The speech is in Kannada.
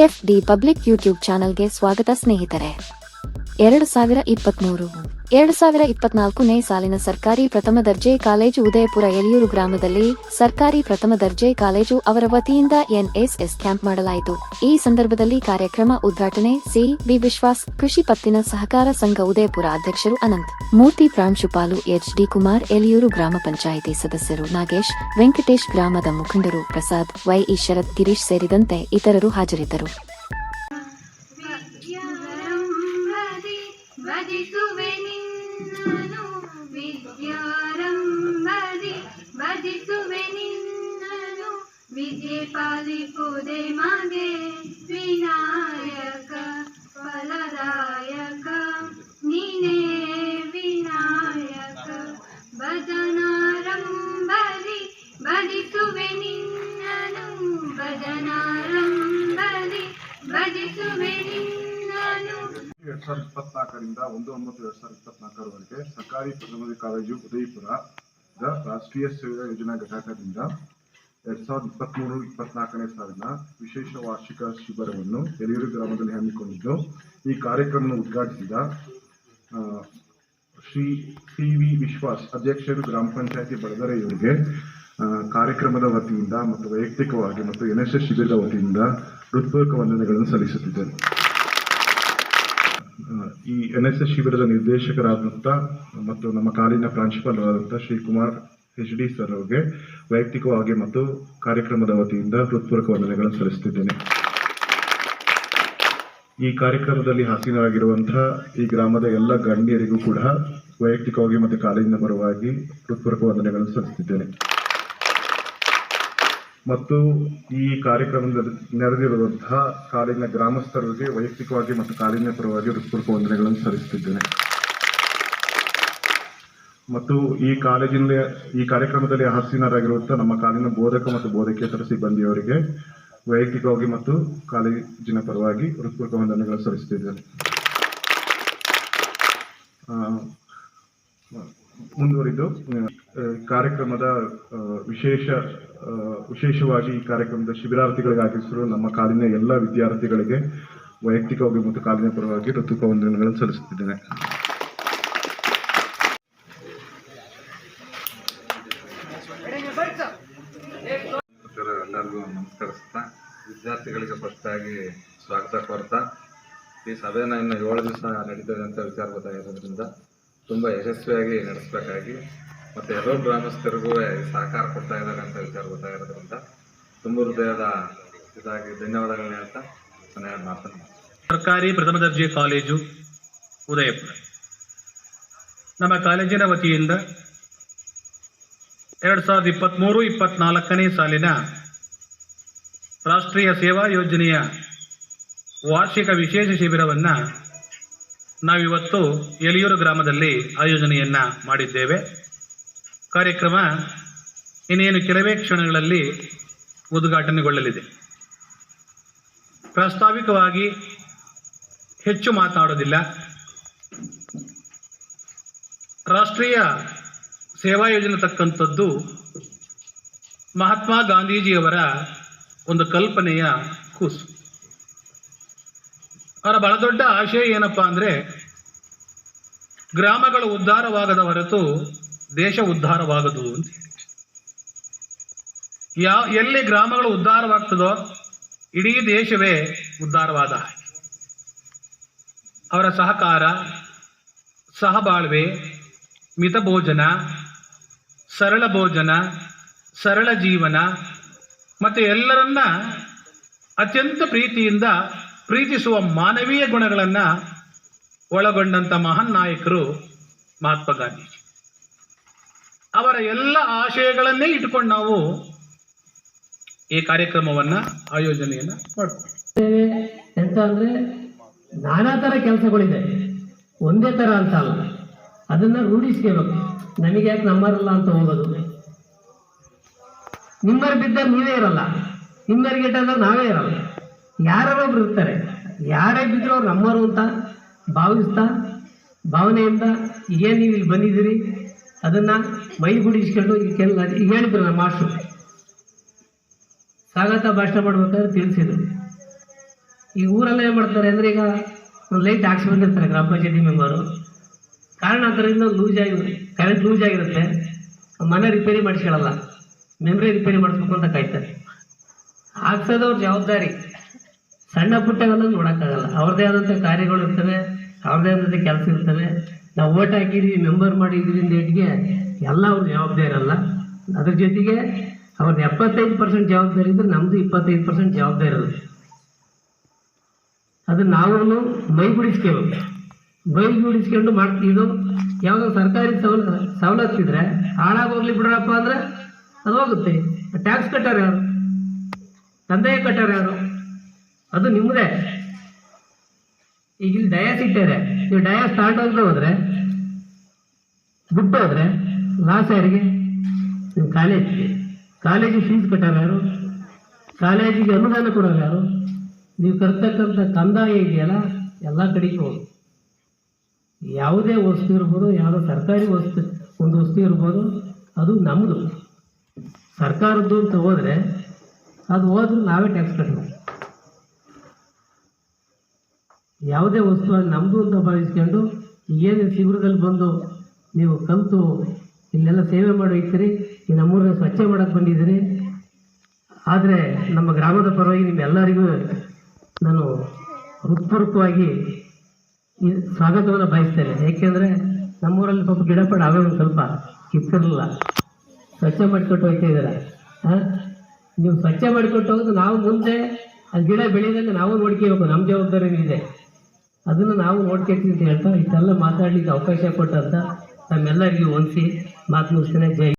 ಎಫ್ ಡಿ ಪಬ್ಲಿಕ್ ಯೂಟ್ಯೂಬ್ ಚಾನಲ್ಗೆ ಸ್ವಾಗತ ಸ್ನೇಹಿತರೆ. ಎರಡು ಸಾವಿರ ಇಪ್ಪತ್ಮೂರು. ಎರಡು ಸಾವಿರ ಇಪ್ಪತ್ನಾಲ್ಕನೇ ಸಾಲಿನ ಸರ್ಕಾರಿ ಪ್ರಥಮ ದರ್ಜೆ ಕಾಲೇಜು ಉದಯಪುರ ಎಲಿಯೂರು ಗ್ರಾಮದಲ್ಲಿ ಸರ್ಕಾರಿ ಪ್ರಥಮ ದರ್ಜೆ ಕಾಲೇಜು ಅವರ ವತಿಯಿಂದ ಎನ್ಎಸ್ಎಸ್ ಕ್ಯಾಂಪ್ ಮಾಡಲಾಯಿತು. ಈ ಸಂದರ್ಭದಲ್ಲಿ ಕಾರ್ಯಕ್ರಮ ಉದ್ಘಾಟನೆ ಸಿ. ಬಿ ವಿಶ್ವಾಸ್, ಕೃಷಿ ಪತ್ತಿನ ಸಹಕಾರ ಸಂಘ ಉದಯಪುರ ಅಧ್ಯಕ್ಷರು ಅನಂತ್, ಮೂರ್ತಿ ಪ್ರಾಂಶುಪಾಲು ಎಚ್ ಡಿ ಕುಮಾರ್, ಎಲಿಯೂರು ಗ್ರಾಮ ಪಂಚಾಯಿತಿ ಸದಸ್ಯರು ನಾಗೇಶ್, ವೆಂಕಟೇಶ್ ಗ್ರಾಮದ ಮುಖಂಡರು ಪ್ರಸಾದ್ ವೈಇ ಶರತ್ ಗಿರೀಶ್ ಸೇರಿದಂತೆ ಇತರರು ಹಾಜರಿದ್ದರು. ಮಗೆ ವಿನಾಯಕ, ಫಲದಾಯಕ. ನೀನೇ ವಿನಾಯಕ ಭಜನಾರಂಭದಿ ಭಜಿಸುವೆ ನಿನ್ನನು ಭಜನಾರಂಭಲಿ, ಭಜಿಸುವೆ ನಿನ್ನನು ಎರಡ್ ಸಾವಿರದ ಇಪ್ಪತ್ನಾಲ್ಕರಿಂದ ಒಂದು ಒಂಬತ್ತು ಎರಡ್ ಸಾವಿರದ ಇಪ್ಪತ್ನಾಲ್ಕರವರೆಗೆ ಸರ್ಕಾರಿ ಪ್ರಥಮ ಕಾಲೇಜು ಉದಯಪುರ ರಾಷ್ಟ್ರೀಯ ಸೇವಾ ಯೋಜನಾ ಘಟಕದಿಂದ ಎರಡ್ ಸಾವಿರದ ಇಪ್ಪತ್ಮೂರು, ಇಪ್ಪತ್ನಾಲ್ಕನೇ ಸಾಲಿನ ವಿಶೇಷ ವಾರ್ಷಿಕ ಶಿಬಿರವನ್ನು ಎಲೆಯೂರು ಗ್ರಾಮದಲ್ಲಿ ಹಮ್ಮಿಕೊಂಡಿದ್ದು, ಈ ಕಾರ್ಯಕ್ರಮವನ್ನು ಉದ್ಘಾಟಿಸಿದ ಶ್ರೀ ಸಿ ವಿ ವಿಶ್ವಾಸ್, ಅಧ್ಯಕ್ಷರು ಗ್ರಾಮ ಪಂಚಾಯತಿ ಬಡದರೆ ಇವರಿಗೆ ಕಾರ್ಯಕ್ರಮದ ವತಿಯಿಂದ ಮತ್ತು ವೈಯಕ್ತಿಕವಾಗಿ ಮತ್ತು ಎನ್ ಎಸ್ ಎಸ್ ಶಿಬಿರದ ವತಿಯಿಂದ ಹೃತ್ಪೂರ್ವಕ ವಂದನೆಗಳನ್ನು ಸಲ್ಲಿಸುತ್ತಿದ್ದೇನೆ. ಈ ಎನ್ ಎಸ್ ಎಸ್ ಶಿಬಿರದ ನಿರ್ದೇಶಕರಾದಂಥ ಮತ್ತು ನಮ್ಮ ಕಾಲಿನ ಪ್ರಾಂಶುಪಾಲರಾದಂಥ Shri Kumar H D sir ಅವರಿಗೆ ವೈಯಕ್ತಿಕವಾಗಿ ಮತ್ತು ಕಾರ್ಯಕ್ರಮದ ವತಿಯಿಂದ ಹೃತ್ಪೂರ್ವಕ ವಂದನೆಗಳನ್ನು ಸಲ್ಲಿಸುತ್ತಿದ್ದೇನೆ. ಈ ಕಾರ್ಯಕ್ರಮದಲ್ಲಿ ಹಾಸೀನರಾಗಿರುವಂತಹ ಈ ಗ್ರಾಮದ ಎಲ್ಲ ಗಣ್ಯರಿಗೂ ಕೂಡ ವೈಯಕ್ತಿಕವಾಗಿ ಮತ್ತು ಕಾಲೇಜಿನ ಪರವಾಗಿ ಹೃತ್ಪೂರ್ವಕ ವಂದನೆಗಳನ್ನು ಸಲ್ಲಿಸುತ್ತಿದ್ದೇನೆ. ಮತ್ತು ಈ ಕಾರ್ಯಕ್ರಮದ ನೆರೆದಿರುವಂತಹ ಕಾಲೇಜಿನ ಗ್ರಾಮಸ್ಥರಿಗೆ ವೈಯಕ್ತಿಕವಾಗಿ ಮತ್ತು ಕಾಲೇಜಿನ ಪರವಾಗಿ ಹೃತ್ಪೂರ್ವಕ ವಂದನೆಗಳನ್ನು ಸಲ್ಲಿಸುತ್ತಿದ್ದೇನೆ. ಮತ್ತು ಈ ಕಾಲೇಜಿನ ಈ ಕಾರ್ಯಕ್ರಮದಲ್ಲಿ ಹಾಸೀನರಾಗಿರುವಂತಹ ನಮ್ಮ ಕಾಲೇಜಿನ ಬೋಧಕ ಮತ್ತು ಬೋಧಕೇತರ ಸಿಬ್ಬಂದಿಯವರಿಗೆ ವೈಯಕ್ತಿಕವಾಗಿ ಮತ್ತು ಕಾಲೇಜಿನ ಪರವಾಗಿ ಹೃತ್ಪೂರ್ವಕ ವಂದನೆಗಳನ್ನು ಸಲ್ಲಿಸುತ್ತಿದ್ದೇನೆ. ಮುಂದುವರಿದು ಕಾರ್ಯಕ್ರಮದ ವಿಶೇಷ ವಿಶೇಷವಾಗಿ ಈ ಕಾರ್ಯಕ್ರಮದ ಶಿಬಿರಾರ್ಥಿಗಳಿಗೆ ಆಗಿಸಲು ನಮ್ಮ ಕಾಲಿನ ಎಲ್ಲ ವಿದ್ಯಾರ್ಥಿಗಳಿಗೆ ವೈಯಕ್ತಿಕವಾಗಿ ಮತ್ತು ಕಾಲಿನ ಪರವಾಗಿ ಋತುಕ ವಂದನೆಗಳನ್ನು ಸಲ್ಲಿಸುತ್ತಿದ್ದೇನೆ. ವಿದ್ಯಾರ್ಥಿಗಳಿಗೆ ಫಸ್ಟಾಗಿ ಸ್ವಾಗತ ಕೋರ್ತಾ. ಈ ಸಭೆನ ಇನ್ನು ಏಳು ದಿವಸ ನಡೀತದೆ ಅಂತ ವಿಚಾರ ಗೊತ್ತಾಗಿರೋದ್ರಿಂದ ತುಂಬ ಯಶಸ್ವಿಯಾಗಿ ನಡೆಸಬೇಕಾಗಿ ಮತ್ತು ಎಲ್ಲೋ ಗ್ರಾಮಸ್ಥರಿಗೂ ಸಹಕಾರ ಕೊಡ್ತಾ ಇದ್ದಾರೆ ಅಂತ ವಿಚಾರ ಗೊತ್ತಾಗಿರೋದ್ರಿಂದ ತುಂಬ ಹೃದಯದ ಇದಾಗಿ ಧನ್ಯವಾದಗಳನ್ನ ಹೇಳ್ತಾ ನನ್ನ ಮಾತನ್ನು ಸರ್ಕಾರಿ ಪ್ರಥಮ ದರ್ಜೆ ಕಾಲೇಜು ಉದಯಪುರ. ನಮ್ಮ ಕಾಲೇಜಿನ ವತಿಯಿಂದ ಎರಡು ಸಾವಿರದ ಇಪ್ಪತ್ತ್ಮೂರು ಇಪ್ಪತ್ನಾಲ್ಕನೇ ಸಾಲಿನ ರಾಷ್ಟ್ರೀಯ ಸೇವಾ ಯೋಜನೆಯ ವಾರ್ಷಿಕ ವಿಶೇಷ ಶಿಬಿರವನ್ನು ನಾವಿವತ್ತು ಎಲಿಯೂರು ಗ್ರಾಮದಲ್ಲಿ ಆಯೋಜನೆಯನ್ನು ಮಾಡಿದ್ದೇವೆ. ಕಾರ್ಯಕ್ರಮ ಇನ್ನೇನು ಕೆಲವೇ ಕ್ಷಣಗಳಲ್ಲಿ ಉದ್ಘಾಟನೆಗೊಳ್ಳಲಿದೆ. ಪ್ರಾಸ್ತಾವಿಕವಾಗಿ ಹೆಚ್ಚು ಮಾತನಾಡೋದಿಲ್ಲ ರಾಷ್ಟ್ರೀಯ ಸೇವಾ ಯೋಜನೆ ತಕ್ಕಂಥದ್ದು ಮಹಾತ್ಮ ಗಾಂಧೀಜಿಯವರ ಒಂದು ಕಲ್ಪನೆಯ ಕೂಸು. ಅವರ ಬಹಳ ದೊಡ್ಡ ಆಶಯ ಏನಪ್ಪಾ ಅಂದರೆ, ಗ್ರಾಮಗಳು ಉದ್ಧಾರವಾಗದ ಹೊರತು ದೇಶ ಉದ್ಧಾರವಾಗದು ಅಂತ ಯಾವ ಎಲ್ಲಿ ಗ್ರಾಮಗಳು ಉದ್ಧಾರವಾಗ್ತದೋ, ಇಡೀ ದೇಶವೇ ಉದ್ಧಾರವಾದ ಅವರ ಸಹಕಾರ, ಸಹಬಾಳ್ವೆ ಮಿತ ಭೋಜನ ಸರಳ ಭೋಜನ, ಸರಳ ಜೀವನ ಮತ್ತು ಎಲ್ಲರನ್ನ ಅತ್ಯಂತ ಪ್ರೀತಿಯಿಂದ ಪ್ರೀತಿಸುವ ಮಾನವೀಯ ಗುಣಗಳನ್ನು ಒಳಗೊಂಡಂಥ ಮಹಾನ್ ನಾಯಕರು ಮಹಾತ್ಮ ಗಾಂಧೀಜಿ. ಅವರ ಎಲ್ಲ ಆಶಯಗಳನ್ನೇ ಇಟ್ಕೊಂಡು ನಾವು ಈ ಕಾರ್ಯಕ್ರಮವನ್ನ, ಆಯೋಜನೆಯನ್ನ ಮಾಡ್ತೇವೆ. ಎಂತ ಅಂದ್ರೆ ನಾನಾ ತರ ಕೆಲಸಗಳಿದೆ. ಒಂದೇ ತರ ಅಂತ ಅಲ್ಲ. ಅದನ್ನ ರೂಢಿಸ್ಕೋಬೇಕು. ನಮಗೆ ಯಾಕೆ ನಮ್ಮರಲ್ಲ ಅಂತ ಹೋಗೋದು. ನಿಮ್ಮರ್ ಬಿದ್ದಾಗ ನೀವೇ ಇರಲ್ಲ. ನಿಮ್ಮರಿಗೆ ಇಟ್ಟಾಗ ನಾವೇ ಇರಲ್ಲ. ಯಾರೊಬ್ರು ಇರ್ತಾರೆ. ಯಾರೇ ಬಿದ್ದರೂ ಅವ್ರು ನಮ್ಮರು ಅಂತ ಭಾವಿಸ್ತಾ, ಭಾವನೆಯಿಂದ ಏನು ನೀವು ಇಲ್ಲಿ ಬಂದಿದ್ದೀರಿ? ಅದನ್ನು ಮೈಗೂಡಿಸ್ಕೊಂಡು ಈ ಕೆಲ ಈಗ ಹೇಳಿದ್ರು ನಮ್ಮ ಮಾಸ್ಟ್ರು. ಸ್ವಾಗತ ಭಾಷಣ ಮಾಡ್ಬೇಕಾದ್ರೆ ತಿಳಿಸಿದ್ರು. ಈ ಊರೆಲ್ಲ ಏನು ಮಾಡ್ತಾರೆ ಅಂದರೆ ಈಗ ಒಂದು ಲೈಟ್ ಹಾಕ್ಸಿ ಬಂದಿರ್ತಾರೆ ಗ್ರಾಮ ಪಂಚಾಯತಿ ಮೆಂಬರು ಕಾರಣಾಂತರದಿಂದ ಲೂಸ್ ಆಗಿ ಕರೆಂಟ್ ಲೂಸ್ ಆಗಿರುತ್ತೆ. ಮನೆ ರಿಪೇರಿ ಮಾಡಿಸ್ಕೊಳ್ಳಲ್ಲ ಮೆಮ್ರಿ ರಿಪೇರಿ ಮಾಡಿಸ್ಬೇಕು ಅಂತ ಕಾಯ್ತಾರೆ. ಹಾಕ್ಸೋದವ್ರ ಜವಾಬ್ದಾರಿ. ಸಣ್ಣ ಪುಟ್ಟವೆಲ್ಲ ನೋಡೋಕ್ಕಾಗಲ್ಲ. ಅವ್ರದೇ ಆದಂಥ ಕಾರ್ಯಗಳು ಇರ್ತವೆ, ಅವ್ರದ್ದೇ ಆದಂಥ ಕೆಲಸ ಇರ್ತವೆ. ನಾವು ಓಟ್ ಹಾಕಿದ್ವಿ ಮೆಂಬರ್ ಮಾಡಿದ್ವಿ ಡೇಟ್ಗೆ ಎಲ್ಲ ಅವ್ರ ಜವಾಬ್ದಾರಿ ಇರಲ್ಲ ಅದ್ರ ಜೊತೆಗೆ ಅವ್ರದ್ದು ಎಪ್ಪತ್ತೈದು ಪರ್ಸೆಂಟ್ ಜವಾಬ್ದಾರಿ ಇದ್ರೆ ನಮ್ಮದು ಇಪ್ಪತ್ತೈದು ಪರ್ಸೆಂಟ್ ಜವಾಬ್ದಾರಿ ಇರುತ್ತೆ. ಅದು ನಾವು ಮೈಗೂಡಿಸ್ಕೋಬೇಕು. ಮೈಗೂಡಿಸ್ಕೊಂಡು ಮಾಡ್ತಿದ್ದು ಯಾವುದೋ ಸರ್ಕಾರಿ ಸವಲ ಸವಲತ್ತಿದ್ರೆ ಹಾಳಾಗೋಗ್ಲಿ ಬಿಡ್ರಪ್ಪ ಅಂದ್ರೆ ಅದು ಹೋಗುತ್ತೆ ಟ್ಯಾಕ್ಸ್ ಕಟ್ಟಾರ ಯಾರು? ಕಂದಾಯ ಕಟ್ಟಾರ ಯಾರು? ಅದು ನಿಮ್ಮದೇ ಈಗ ಇಲ್ಲಿ ಡಯಾಸ್ ಇಟ್ಟಾರೆ ನೀವು ಡಯಾಸ್ ಸ್ಟಾರ್ಟ್ ಆದರೆ ಹೋದ್ರೆ, ಬಿಟ್ಟು ಹೋದ್ರೆ ಲಾಸ್ ಯಾರಿಗೆ? ನಿಮ್ಮ ಕಾಲೇಜಿಗೆ ಕಾಲೇಜಿಗೆ ಫೀಸ್ ಕಟ್ಟಾರ ಯಾರು? ಕಾಲೇಜಿಗೆ ಅನುದಾನ ಕೊಡೋರು ಯಾರು? ನೀವು ಕರ್ತಕ್ಕಂಥ ಕಂದಾಯ ಇದೆಯಲ್ಲ, ಎಲ್ಲ ಕಡೆಗೆ ಹೋಗಿ. ಯಾವುದೇ ವಸ್ತು ಇರ್ಬೋದು, ಯಾವುದೋ ಸರ್ಕಾರಿ ವಸ್ತು, ಒಂದು ವಸ್ತು ಇರ್ಬೋದು, ಅದು ನಮ್ಮದು ಸರ್ಕಾರದ್ದು ಅಂತ ಹೋದರೆ ಅದು ಹೋದ್ರೂ ನಾವೇ ಟ್ಯಾಕ್ಸ್ ಕಟ್ಟಬೇಕು ಯಾವುದೇ ವಸ್ತು ನಮ್ಮದು ಅಂತ ಭಾವಿಸ್ಕೊಂಡು ಏನು ಶಿಬಿರದಲ್ಲಿ ಬಂದು ನೀವು ಕಲಿತು ಇಲ್ಲೆಲ್ಲ ಸೇವೆ ಮಾಡಿ ಹೋಗ್ತೀರಿ ಈ ನಮ್ಮೂರನ್ನ ಸ್ವಚ್ಛ ಮಾಡೋಕ್ಕೆ ಬಂದಿದ್ದೀರಿ, ಆದರೆ ನಮ್ಮ ಗ್ರಾಮದ ಪರವಾಗಿ ನಿಮ್ಮೆಲ್ಲರಿಗೂ ನಾನು ಹೃತ್ಪೂರ್ವಕವಾಗಿ ಸ್ವಾಗತವನ್ನು ಬಯಸ್ತೇನೆ. ಏಕೆಂದರೆ ನಮ್ಮೂರಲ್ಲಿ ಸ್ವಲ್ಪ ಗಿಡಪಡ ಆಗೋದು ಸ್ವಲ್ಪ ಕಿತ್ತಿರಲಿಲ್ಲ. ಸ್ವಚ್ಛ ಮಾಡಿಕೊಟ್ಟು ಹೋಗ್ತಾ ಇದ್ದಾರೆ ನೀವು ಸ್ವಚ್ಛ ಮಾಡಿಕೊಟ್ಟು ಹೋಗೋದು ನಾವು ಮುಂದೆ ಅದು ಗಿಡ ಬೆಳೆದಂಗೆ ನಾವು ನೋಡ್ಕೋಬೇಕು. ನಮ್ಮ ಜವಾಬ್ದಾರಿ ಇದೆ. ಅದನ್ನು ನಾವು ನೋಡ್ಕೋತೀವಿ ಅಂತ ಹೇಳ್ತಾ ಇಷ್ಟೆಲ್ಲ ಮಾತಾಡಲಿಕ್ಕೆ ಅವಕಾಶ ಕೊಟ್ಟಂತ ನಮ್ಮೆಲ್ಲರಿಗೂ ಹೊಂದಿಸಿ ಮಾತು ಮುಗಿಸ್ತೇನೆ. ಜೈ